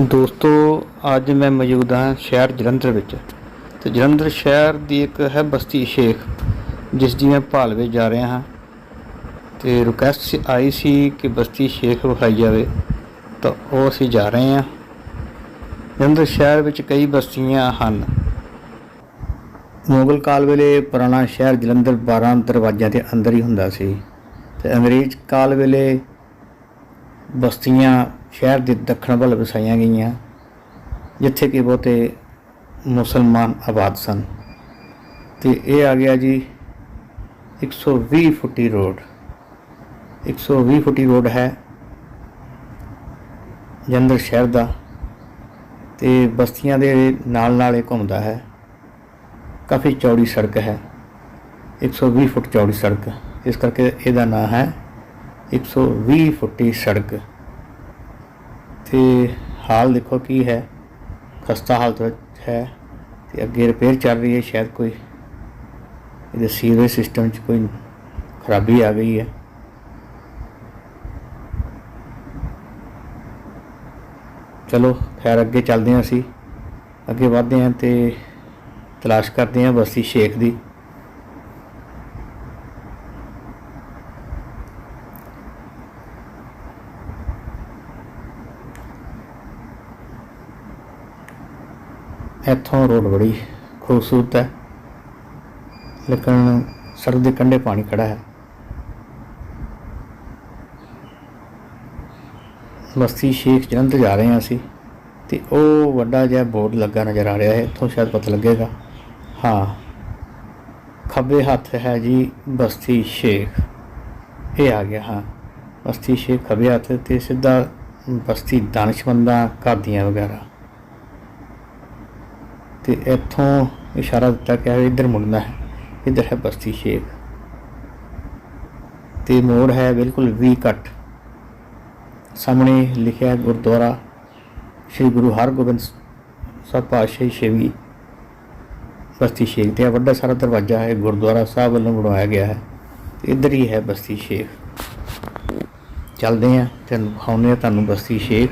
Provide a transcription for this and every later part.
ਦੋਸਤੋ, ਅੱਜ ਮੈਂ ਮੌਜੂਦ ਹਾਂ ਸ਼ਹਿਰ ਜਲੰਧਰ ਵਿੱਚ। ਤੇ ਜਲੰਧਰ ਸ਼ਹਿਰ ਦੀ ਇੱਕ ਹੈ ਬਸਤੀ ਸ਼ੇਖ, ਜਿਸ ਦੀ ਮੈਂ ਭਾਲਵੇ ਜਾ ਰਿਹਾ ਹਾਂ। ਤੇ ਰਿਕੁਐਸਟ ਆਈ ਸੀ ਕਿ ਬਸਤੀ ਸ਼ੇਖ ਵਿਖਾਈ ਜਾਵੇ, ਤਾਂ ਉਹ ਅਸੀਂ ਜਾ ਰਹੇ ਹਾਂ। ਜਲੰਧਰ ਸ਼ਹਿਰ ਵਿੱਚ ਕਈ ਬਸਤੀਆਂ ਹਨ। ਮੁਗਲ ਕਾਲ ਵੇਲੇ ਪੁਰਾਣਾ ਸ਼ਹਿਰ ਜਲੰਧਰ 12 ਦਰਵਾਜ਼ਿਆਂ ਦੇ ਅੰਦਰ ਹੀ ਹੁੰਦਾ ਸੀ। ਤੇ ਅੰਗਰੇਜ਼ ਕਾਲ ਵੇਲੇ ਬਸਤੀਆਂ ਸ਼ਹਿਰ ਦੇ ਦੱਖਣ ਵੱਲ ਵਸਾਈਆਂ ਗਈਆਂ, ਜਿੱਥੇ ਕਿ ਬਹੁਤੇ ਮੁਸਲਮਾਨ ਆਬਾਦ ਸਨ। ਤੇ ਇਹ ਆ ਗਿਆ ਜੀ 120 ਫੁੱਟੀ ਰੋਡ। 120 ਫੁੱਟੀ ਰੋਡ ਹੈ ਜਲੰਧਰ ਸ਼ਹਿਰ ਦਾ ਤੇ ਬਸਤੀਆਂ ਦੇ ਨਾਲ ਨਾਲ ਇਹ ਘੁੰਮਦਾ ਹੈ। ਕਾਫੀ ਚੌੜੀ ਸੜਕ ਹੈ। 120 ਫੁੱਟ ਚੌੜੀ ਸੜਕ। ਇਸ ਕਰਕੇ ਇਹਦਾ ਨਾਮ ਹੈ 120 ਫੁੱਟੀ ਸੜਕ। ਤੇ ਹਾਲ ਦੇਖੋ ਕੀ ਹੈ। ਖਸਤਾ ਹਾਲਤ ਵਿੱਚ ਹੈ ਤੇ ਅੱਗੇ ਰਿਪੇਅਰ ਚੱਲ ਰਹੀ ਹੈ, ਸ਼ਾਇਦ ਕੋਈ ਇਹਦੇ ਸੀਵਰੇਜ ਸਿਸਟਮ 'ਚ ਕੋਈ ਖਰਾਬੀ ਆ ਗਈ ਹੈ। ਚਲੋ ਖੈਰ, ਅੱਗੇ ਚੱਲਦੇ ਹਾਂ ਅਸੀਂ। ਅੱਗੇ ਵਧਦੇ ਹਾਂ ਤੇ ਤਲਾਸ਼ ਕਰਦੇ ਹਾਂ ਬਸਤੀ ਸ਼ੇਖ ਦੀ। ਇੱਥੋਂ ਰੋਡ ਬੜੀ ਖੂਬਸੂਰਤ ਹੈ। ਲੇਕਿਨ ਸੜਕ ਦੇ ਕੰਢੇ ਪਾਣੀ ਖੜਾ ਹੈ। ਬਸਤੀ ਸ਼ੇਖ ਜਲੰਧਰ ਜਾ ਰਹੇ ਹਾਂ ਅਸੀਂ ਤੇ ਉਹ ਵੱਡਾ ਜਿਹਾ ਬੋਰਡ ਲੱਗਾ ਨਜ਼ਰ ਆ ਰਿਹਾ ਹੈ। ਇੱਥੋਂ ਸ਼ਾਇਦ ਪਤਾ ਲੱਗੇਗਾ। ਹਾਂ, ਖੱਬੇ ਹੱਥ ਹੈ ਜੀ ਬਸਤੀ ਸ਼ੇਖ। ਇਹ ਆ ਗਿਆ, ਹਾਂ। ਬਸਤੀ ਸ਼ੇਖ ਖੱਬੇ ਹੱਥ ਤੇ ਸਿੱਧਾ ਬਸਤੀ ਦਾਨਿਸ਼ਮੰਦਾਂ ਕਾਦੀਆਂ ਵਗੈਰਾ। ਤੇ ਇੱਥੋਂ ਇਸ਼ਾਰਾ ਦਿੱਤਾ ਕਿ ਇੱਧਰ ਮੁੜਨਾ ਹੈ, ਇੱਧਰ ਹੈ ਬਸਤੀ ਸ਼ੇਖ। ਤੇ ਮੋੜ ਹੈ ਬਿਲਕੁਲ ਵੀ ਕੱਟ ਸਾਹਮਣੇ ਲਿਖਿਆ ਗੁਰਦੁਆਰਾ ਸ੍ਰੀ ਗੁਰੂ ਹਰਗੋਬਿੰਦ ਸਾਹਿਬ ਪਾਤਸ਼ਾਹੀ ਛੇਵੀਂ ਬਸਤੀ ਸ਼ੇਖ ਤੇ ਵੱਡਾ ਸਾਰਾ ਦਰਵਾਜ਼ਾ ਹੈ, ਗੁਰਦੁਆਰਾ ਸਾਹਿਬ ਵੱਲੋਂ ਬਣਵਾਇਆ ਗਿਆ ਹੈ। ਇੱਧਰ ਹੀ ਹੈ ਬਸਤੀ ਸ਼ੇਖ। ਚੱਲਦੇ ਹਾਂ ਤੇ ਦਿਖਾਉਂਦੇ ਹਾਂ ਤੁਹਾਨੂੰ ਬਸਤੀ ਸ਼ੇਖ।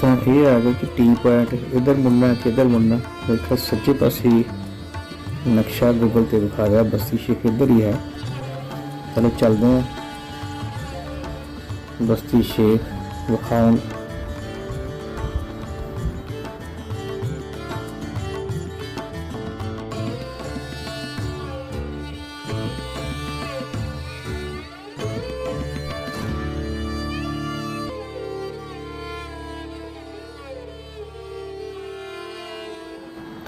ਤਾਂ ਇਹ ਆ ਗਿਆ ਕਿ ਟੀ ਪੁਆਇੰਟ ਇਧਰ ਮੁੜਨਾ ਕਿ ਇਧਰ ਮੁੜਨਾ, ਦੇਖੋ ਸੱਜੇ ਪਾਸੇ ਨਕਸ਼ਾ ਗੂਗਲ ਤੇ ਦਿਖਾ ਰਿਹਾ, ਬਸਤੀ ਸ਼ੇਖ ਇੱਧਰ ਹੀ ਹੈ। ਚਲੋ ਚੱਲਦੇ ਹਾਂ। ਬਸਤੀ ਸ਼ੇਖ ਵਿਖਾਉਣ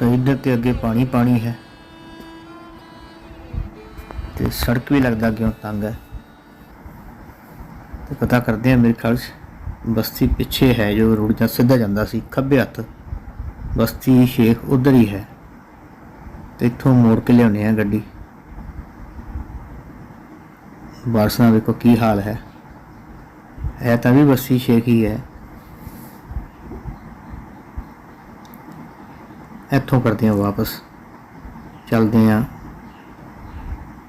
ਤਾਂ ਇੱਧਰ ਤੇ ਅੱਗੇ ਪਾਣੀ ਪਾਣੀ ਹੈ। ਤੇ ਸੜਕ ਵੀ ਲੱਗਦਾ ਕਿਉਂ ਤੰਗ ਹੈ। ਤੇ ਪਤਾ ਕਰਦੇ ਆ ਮੇਰੇ ਖਿਆਲ 'ਚ ਬਸਤੀ ਪਿੱਛੇ ਹੈ ਜੋ ਰੋਡ ਜਾਂ ਸਿੱਧਾ ਜਾਂਦਾ ਸੀ, ਖੱਬੇ ਹੱਥ। ਬਸਤੀ ਸ਼ੇਖ ਉਧਰ ਹੀ ਹੈ। ਤੇ ਇੱਥੋਂ ਮੋੜ ਕੇ ਲਿਆਉਣੇ ਆ ਗੱਡੀ। ਬਾਰਸਾਂ ਵੇਖੋ ਕੀ ਹਾਲ ਹੈ। ਹੈ ਤਾਂ ਵੀ ਬਸਤੀ ਸ਼ੇਖ ਹੀ ਹੈ। ਇੱਥੋਂ ਕਰਦੇ ਹਾਂ ਵਾਪਸ। ਚੱਲਦੇ ਹਾਂ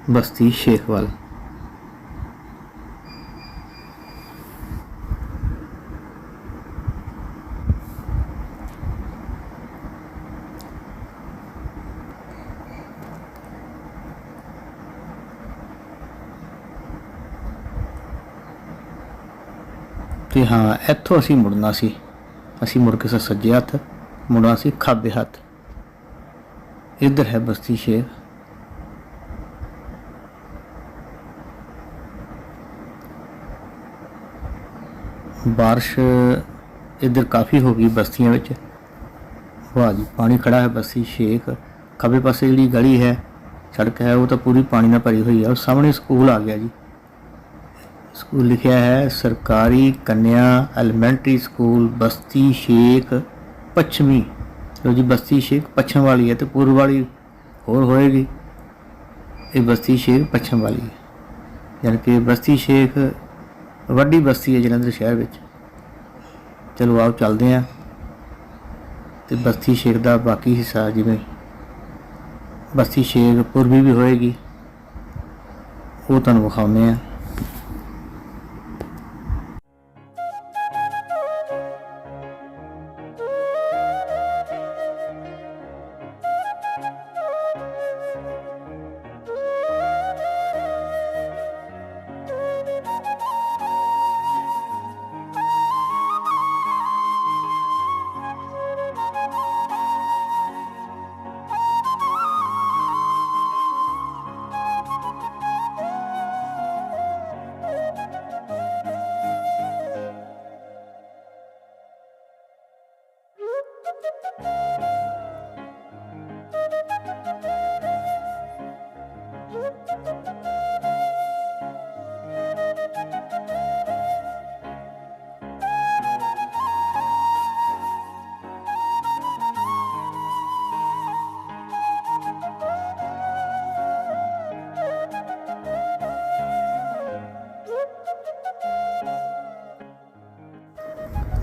ਬਸਤੀ ਸ਼ੇਖ ਵੱਲ। ਤੇ ਹਾਂ, ਇੱਥੋਂ ਅਸੀਂ ਮੁੜਨਾ ਸੀ। ਅਸੀਂ ਮੁੜ ਕੇ ਸ- ਸੱਜੇ ਹੱਥ, ਮੁੜਨਾ ਸੀ ਖੱਬੇ ਹੱਥ। ਇੱਧਰ ਹੈ ਬਸਤੀ ਸ਼ੇਖ ਬਾਰਿਸ਼ ਇੱਧਰ ਕਾਫੀ ਹੋ ਗਈ ਬਸਤੀਆਂ ਵਿੱਚ। ਵਾਹ ਜੀ, ਪਾਣੀ ਖੜਾ ਹੈ ਬਸਤੀ ਸ਼ੇਖ। ਖੱਬੇ ਪਾਸੇ ਜਿਹੜੀ ਗਲੀ ਹੈ, ਸੜਕ ਹੈ, ਉਹ ਤਾਂ ਪੂਰੀ ਪਾਣੀ ਨਾਲ ਭਰੀ ਹੋਈ ਹੈ ਉਹ ਸਾਹਮਣੇ ਸਕੂਲ ਆ ਗਿਆ ਜੀ। ਸਕੂਲ ਲਿਖਿਆ ਹੈ, ਸਰਕਾਰੀ ਕੰਨਿਆ ਐਲੀਮੈਂਟਰੀ ਸਕੂਲ ਬਸਤੀ ਸ਼ੇਖ, ਪੱਛਮੀ ਲੋ ਜੀ, ਬਸਤੀ ਸ਼ੇਖ ਪੱਛਮ ਵਾਲੀ ਹੈ ਤੇ ਪੂਰਬ ਵਾਲੀ ਹੋਰ ਹੋਏਗੀ। ਇਹ ਬਸਤੀ ਸ਼ੇਖ ਪੱਛਮ ਵਾਲੀ ਹੈ। ਯਾਨੀ ਕਿ ਬਸਤੀ ਸ਼ੇਖ, ਵੱਡੀ ਬਸਤੀ ਹੈ ਜਲੰਧਰ ਸ਼ਹਿਰ ਵਿੱਚ। ਚਲੋ ਆਓ ਚੱਲਦੇ ਹਾਂ। ਤੇ ਬਸਤੀ ਸ਼ੇਖ ਦਾ ਬਾਕੀ ਹਿੱਸਾ ਜਿਵੇਂ ਬਸਤੀ ਸ਼ੇਖ ਪੂਰਬੀ ਵੀ ਹੋਏਗੀ, ਉਹ ਤੁਹਾਨੂੰ ਵਿਖਾਉਂਦੇ ਹਾਂ।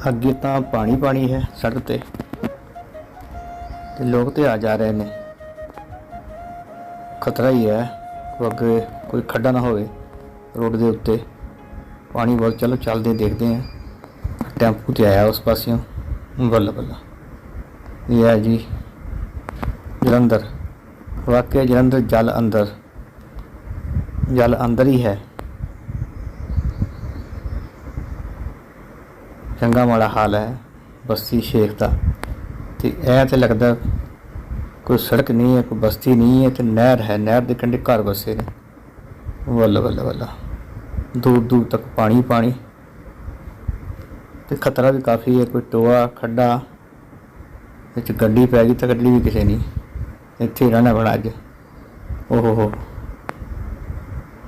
ਅੱਗੇ ਤਾਂ ਪਾਣੀ ਪਾਣੀ ਹੈ ਸੜਕ ਤੇ। ਤੇ ਲੋਕ ਤੇ ਆ ਜਾ ਰਹੇ ਨੇ। ਖਤਰਾ ਹੀ ਹੈ, ਕੋਈ ਅੱਗੇ ਕੋਈ ਖੱਡਾ ਨਾ ਹੋਵੇ ਰੋਡ ਦੇ ਉੱਤੇ। ਪਾਣੀ ਬਹੁਤ, ਚਲੋ ਚੱਲਦੇ ਦੇਖਦੇ ਹਾਂ। ਟੈਂਪੂ ਤੇ ਆਇਆ ਉਸ ਪਾਸਿਓਂ। ਬੱਲਾ ਬੱਲਾ। ਇਹ ਹੈ ਜੀ ਜਲੰਧਰ। ਵਾਕਿਆ ਜਲੰਧਰ ਜਲ ਅੰਦਰ। ਜਲ ਅੰਦਰ ਹੀ ਹੈ। ਚੰਗਾ ਮਾੜਾ ਹਾਲ ਹੈ, ਬਸਤੀ ਸ਼ੇਖ ਦਾ। ਤੇ ਇਹ ਤੇ ਲੱਗਦਾ ਕੋਈ ਸੜਕ ਨਹੀਂ ਹੈ, ਕੋਈ ਬਸਤੀ ਨਹੀਂ ਹੈ ਤੇ ਨਹਿਰ ਹੈ, ਨਹਿਰ ਦੇ ਕੰਢੇ ਘਰ ਵਸੇ ਨੇ। ਵੱਲ ਵੱਲ ਵੱਲ। ਦੂਰ ਦੂਰ ਤੱਕ ਪਾਣੀ ਪਾਣੀ। ਤੇ ਖਤਰਾ ਵੀ ਕਾਫੀ ਹੈ, ਕੋਈ ਟੋਆ, ਖੱਡਾ। ਵਿੱਚ ਗੱਡੀ ਪੈ ਗਈ ਤਾਂ ਗੱਡੀ ਵੀ ਕਿਸੇ ਨਹੀਂ। ਇੱਥੇ ਰਹਿਣਾ ਬਣਾ ਅੱਜ। ਓਹ ਹੋ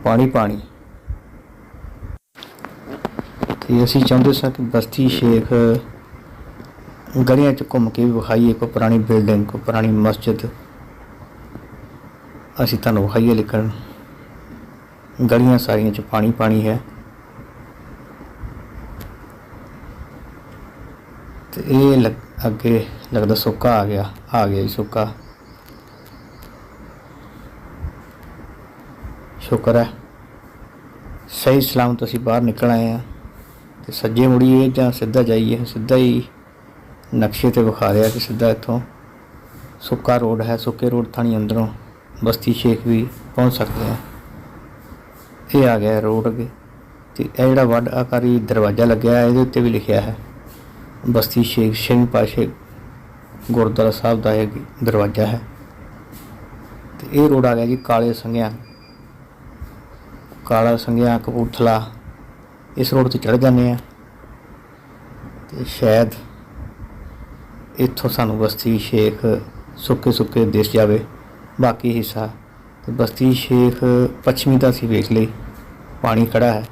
ਪਾਣੀ ਪਾਣੀ। ਤੇ ਅਸੀਂ ਚਾਹੁੰਦੇ ਸਾਂ ਕਿ ਬਸਤੀ ਸ਼ੇਖ ਗਲੀਆਂ 'ਚ ਘੁੰਮ ਕੇ ਵੀ ਵਿਖਾਈਏ, ਕੋਈ ਪੁਰਾਣੀ ਬਿਲਡਿੰਗ ਕੋਈ ਪੁਰਾਣੀ ਮਸਜਿਦ। ਅਸੀਂ ਤੁਹਾਨੂੰ ਵਿਖਾਈਏ, ਲੇਕਿਨ ਗਲੀਆਂ ਸਾਰੀਆਂ 'ਚ ਪਾਣੀ ਪਾਣੀ ਹੈ। ਤੇ ਇਹ ਲੱਗ- ਅੱਗੇ ਲੱਗਦਾ ਸੁੱਕਾ ਆ ਗਿਆ ਆ ਗਿਆ ਜੀ ਸੁੱਕਾ। ਸ਼ੁਕਰ ਹੈ। ਸਹੀ ਸਲਾਮਤ ਅਸੀਂ ਬਾਹਰ ਨਿਕਲ ਆਏ ਆ ਤੇ ਸੱਜੇ ਮੁੜੀਏ ਜਾਂ ਸਿੱਧਾ ਜਾਈਏ, ਸਿੱਧਾ ਹੀ ਨਕਸ਼ੇ ਤੇ ਵਿਖਾ ਰਿਹਾ ਕਿ ਸਿੱਧਾ ਇੱਥੋਂ ਸੁੱਕਾ ਰੋਡ ਹੈ, ਸੁੱਕੇ ਰੋਡ ਥਾਣੀ ਅੰਦਰੋਂ ਬਸਤੀ ਸ਼ੇਖ ਵੀ ਪਹੁੰਚ ਸਕਦੇ ਆ। ਇਹ ਆ ਗਿਆ ਰੋਡ ਅੱਗੇ ਤੇ ਇਹ ਜਿਹੜਾ ਵੱਡ ਆਕਾਰੀ ਦਰਵਾਜ਼ਾ ਲੱਗਿਆ ਇਹਦੇ ਉੱਤੇ ਵੀ ਲਿਖਿਆ ਹੈ, ਬਸਤੀ ਸ਼ੇਖ, ਸਿੰਘ ਪਾਸ਼ੇ ਗੁਰਦੁਆਰਾ ਸਾਹਿਬ ਦਾ ਇਹ ਦਰਵਾਜ਼ਾ ਹੈ। ਤੇ ਇਹ ਰੋਡ ਆ ਗਿਆ ਜੀ ਕਾਲੇ ਸੰਘਿਆ, ਕਾਲਾ ਸੰਘਿਆ, ਕਪੂਰਥਲਾ ਇਸ ਰੋਡ ਤੇ ਚੜ ਜਾਂਦੇ ਆ ਤੇ ਸ਼ਾਇਦ ਇੱਥੋਂ ਸਾਨੂੰ ਬਸਤੀ ਸ਼ੇਖ ਸੁੱਕੇ ਸੁੱਕੇ ਦਿਸ ਜਾਵੇ। ਬਾਕੀ ਹਿੱਸਾ ਤੇ ਬਸਤੀ ਸ਼ੇਖ ਪੱਛਮੀ ਤਾਂ ਅਸੀਂ ਵੇਖ ਲਈ। ਪਾਣੀ ਖੜਾ ਹੈ।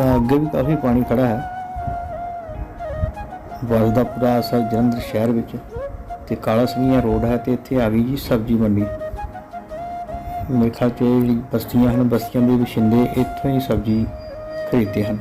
ਤਾਂ ਅੱਗੇ ਵੀ ਕਾਫੀ ਪਾਣੀ ਖੜਾ ਹੈ। ਬੱਸ ਦਾ ਪੂਰਾ ਅਸਰ ਜਲੰਧਰ ਸ਼ਹਿਰ ਵਿੱਚ ਤੇ ਕਾਲਾ ਸਿੰਘੀਆ ਰੋਡ ਹੈ ਤੇ ਇੱਥੇ ਆ ਗਈ ਜੀ ਸਬਜ਼ੀ ਮੰਡੀ। ਮੇਰੇ ਖਿਆਲ ਜਿਹੜੀ ਬਸਤੀਆਂ ਹਨ, ਬਸਤੀਆਂ ਦੇ ਵਸਿੰਦੇ ਇੱਥੋਂ ਹੀ ਸਬਜ਼ੀ ਖਰੀਦਦੇ ਹਨ।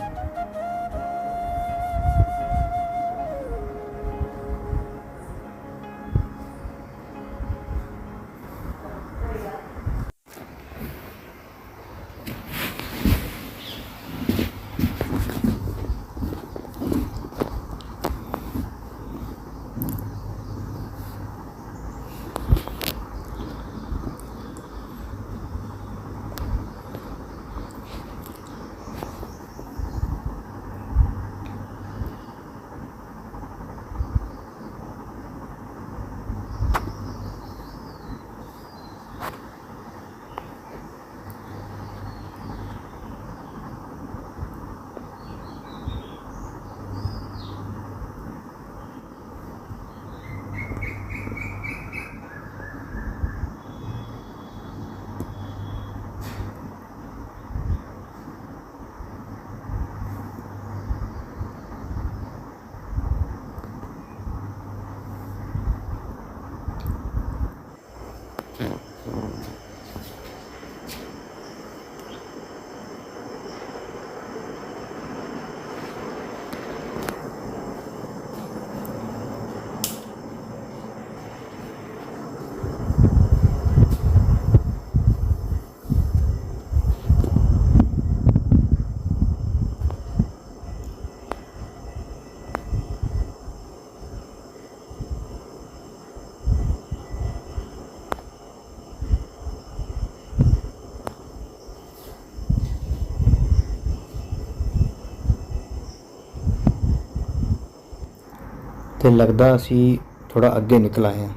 ਤੇ ਲੱਗਦਾ ਅਸੀਂ ਥੋੜਾ ਅੱਗੇ ਨਿਕਲ ਆਏ ਹਾਂ।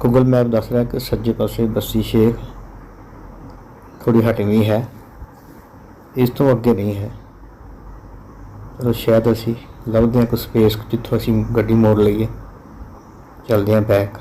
ਗੂਗਲ ਮੈਪ ਦੱਸ ਰਿਹਾ ਕਿ ਸੱਜੇ ਪਾਸੇ ਬੱਸੀ ਸ਼ੇਖ ਥੋੜੀ ਹਟਵੀਂ ਹੈ। ਇਸ ਤੋਂ ਅੱਗੇ ਨਹੀਂ ਹੈ। ਚਲੋ ਸ਼ਾਇਦ ਅਸੀਂ ਲੱਭਦੇ ਹਾਂ ਕੋਈ ਸਪੇਸ ਜਿੱਥੋਂ ਅਸੀਂ ਗੱਡੀ ਮੋੜ ਲਈਏ। ਚੱਲਦੇ ਹਾਂ ਬੈਕ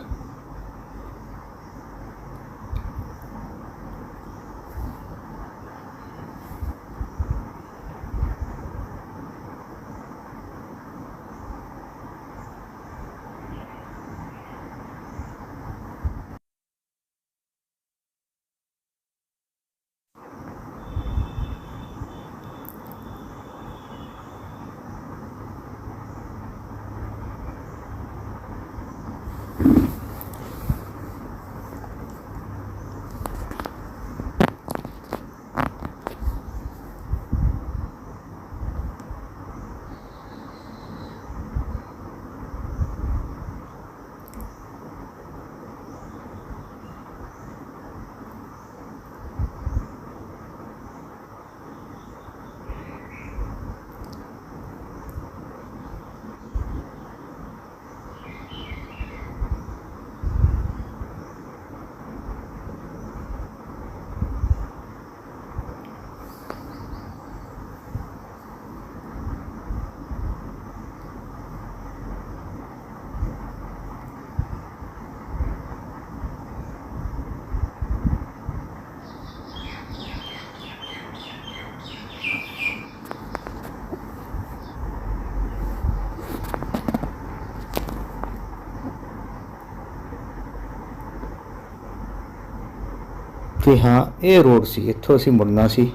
ਕਿ ਹਾਂ, ਇਹ ਰੋਡ ਸੀ, ਇੱਥੋਂ ਅਸੀਂ ਮੁੜਨਾ ਸੀ।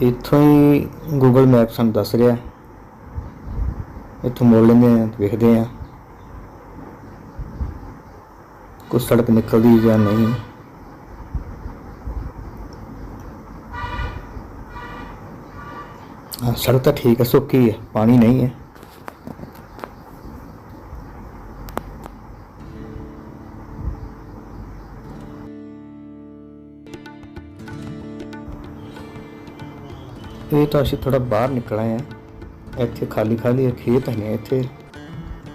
ਇੱਥੋਂ ਹੀ ਗੂਗਲ ਮੈਪ ਸਾਨੂੰ ਦੱਸ ਰਿਹਾ। ਇੱਥੋਂ ਮੁੜ ਲੈਂਦੇ ਆ ਵੇਖਦੇ ਆ ਕੋਈ ਸੜਕ ਨਿਕਲਦੀ ਜਾਂ ਨਹੀਂ। ਸੜਕ ਤਾਂ ਠੀਕ ਹੈ, ਸੁੱਕੀ ਹੈ, ਪਾਣੀ ਨਹੀਂ ਹੈ। ਇਹ ਤਾਂ ਅਸੀਂ ਥੋੜਾ ਬਾਹਰ ਨਿਕਲ ਆਏ ਆ ਇੱਥੇ ਖਾਲੀ ਖਾਲੀ ਖੇਤ ਨੇ ਇੱਥੇ।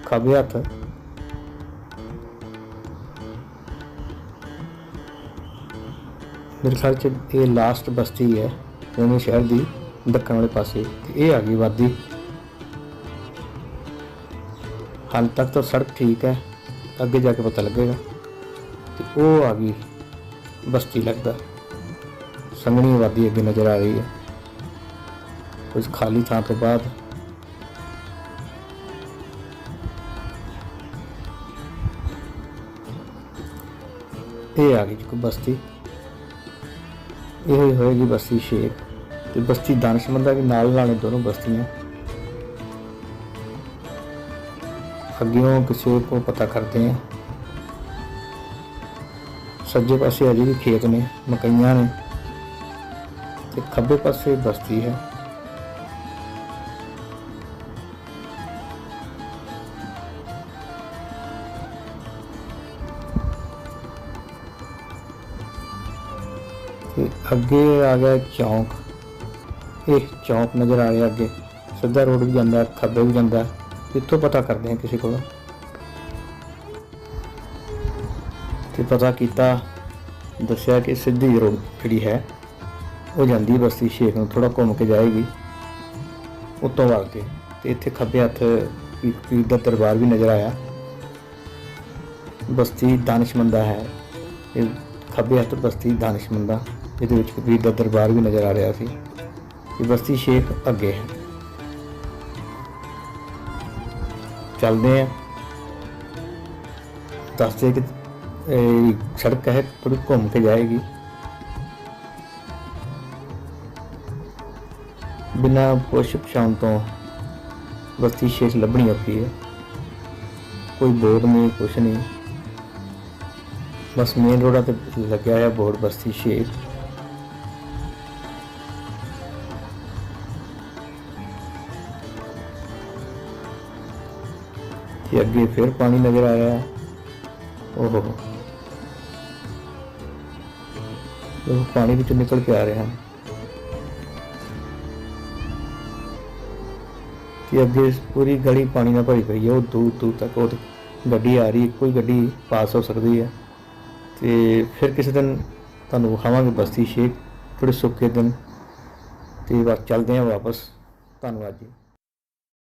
ਖੱਬੇ ਹੱਥ। ਮੇਰੇ ਖਿਆਲ ਚ ਇਹ ਲਾਸਟ ਬਸਤੀ ਹੈ ਨਵੇਂ ਸ਼ਹਿਰ ਦੀ ਦੱਖਣ ਵਾਲੇ ਪਾਸੇ। ਤੇ ਇਹ ਆ ਗਈ ਵਾਦੀ। ਹਾਲ ਤੱਕ ਤਾਂ ਸੜਕ ਠੀਕ ਹੈ, ਅੱਗੇ ਜਾ ਕੇ ਪਤਾ ਲੱਗੇਗਾ। ਤੇ ਉਹ ਆ ਗਈ ਬਸਤੀ ਲੱਗਦਾ। ਸੰਘਣੀ ਵਾਦੀ ਅੱਗੇ ਨਜ਼ਰ ਆ ਰਹੀ ਹੈ। ਕੁਝ ਖਾਲੀ ਥਾਂ ਤੋਂ ਬਾਅਦ। ਇਹ ਆ ਗਈ ਜੀ ਬਸਤੀ। ਇਹ ਹੀ ਹੋਏਗੀ ਬਸਤੀ ਸ਼ੇਖ ਤੇ ਬਸਤੀ ਦਾਨਸ਼ਮੰਦਾ ਵੀ ਨਾਲ ਨਾਲ ਨੇ ਦੋਨੋਂ ਬਸਤੀਆਂ। ਅੱਗਿਓਂ ਕਿਸੇ ਕੋ ਪਤਾ ਕਰਦੇ ਆ। ਸੱਜੇ ਪਾਸੇ ਅਜੇ ਵੀ ਖੇਤ ਨੇ, ਮਕਈਆਂ ਨੇ। ਤੇ ਖੱਬੇ ਪਾਸੇ ਬਸਤੀ ਹੈ। ਤੇ ਅੱਗੇ ਆ ਗਿਆ ਚੌਂਕ। ਇਹ ਚੌਂਕ ਨਜ਼ਰ ਆ ਰਿਹਾ ਅੱਗੇ। ਸਿੱਧਾ ਰੋਡ ਵੀ ਜਾਂਦਾ, ਖੱਬੇ ਵੀ ਜਾਂਦਾ। ਇੱਥੋਂ ਪਤਾ ਕਰਦੇ ਹਾਂ ਕਿਸੇ ਕੋਲੋਂ। ਤੇ ਪਤਾ ਕੀਤਾ, ਦੱਸਿਆ ਕਿ ਸਿੱਧੀ ਰੋਡ ਜਿਹੜੀ ਹੈ, ਉਹ ਜਾਂਦੀ ਬਸਤੀ ਸ਼ੇਖ ਨੂੰ ਥੋੜਾ ਘੁੰਮ ਕੇ ਜਾਏਗੀ। ਉੱਤੋਂ ਵੜ ਕੇ। ਤੇ ਇੱਥੇ ਖੱਬੇ ਹੱਥ ਪੀ- ਪੀਰ ਦਾ ਦਰਬਾਰ ਵੀ ਨਜ਼ਰ ਆਇਆ। ਬਸਤੀ ਦਾਨਿਸ਼ਮੰਦਾ ਹੈ। ਇਹ ਖੱਬੇ ਹੱਥ ਬਸਤੀ ਦਾਨਿਸ਼ਮੰਦਾ ਇਹਦੇ ਵਿੱਚ ਕਬੀਰ ਦਾ ਦਰਬਾਰ ਵੀ ਨਜ਼ਰ ਆ ਰਿਹਾ ਸੀ। ਇਹ ਬਸਤੀ ਸ਼ੇਖ ਅੱਗੇ ਹੈ। ਚੱਲਦੇ ਆ ਦੱਸਦੇ ਕਿ, ਇਹ ਸੜਕ ਹੈ ਥੋੜੀ ਘੁੰਮ ਕੇ ਜਾਏਗੀ। ਬਿਨਾ ਪੁੱਛ ਪਛਾਣ ਤੋਂ ਬਸਤੀ ਸ਼ੇਖ ਲੱਭਣੀ ਔਖੀ ਹੈ। ਕੋਈ ਬੋਰਡ ਨਹੀਂ, ਕੁਛ ਨਹੀਂ। ਬਸ ਮੇਨ ਰੋਡਾਂ ਤੇ ਲੱਗਿਆ ਹੋਇਆ ਬੋਰਡ ਬਸਤੀ ਸ਼ੇਖ। ਤੇ ਅੱਗੇ ਫਿਰ ਪਾਣੀ ਨਜ਼ਰ ਆ ਰਿਹਾ ਓਹੋ। ਉਹ ਪਾਣੀ ਵਿੱਚੋਂ ਨਿਕਲ ਕੇ ਆ ਰਿਹਾ ਹੈ ਤੇ ਅੱਗੇ ਪੂਰੀ ਗਲੀ ਪਾਣੀ ਨਾਲ ਭਰੀ ਪਈ ਹੈ। ਉਹ ਦੂਰ ਦੂਰ ਤੱਕ ਉਹ ਗੱਡੀ ਆ ਰਹੀ ਹੈ। ਕੋਈ ਗੱਡੀ ਪਾਸ ਹੋ ਸਕਦੀ ਹੈ। ਤੇ ਫਿਰ ਕਿਸੇ ਦਿਨ ਤੁਹਾਨੂੰ ਵਿਖਾਵਾਂਗੇ ਬਸਤੀ ਸ਼ੇਖ ਥੋੜੇ ਸੁੱਕੇ ਦਿਨ। ਤੇ ਬਸ ਚੱਲਦੇ ਹਾਂ ਵਾਪਸ। ਧੰਨਵਾਦ ਜੀ।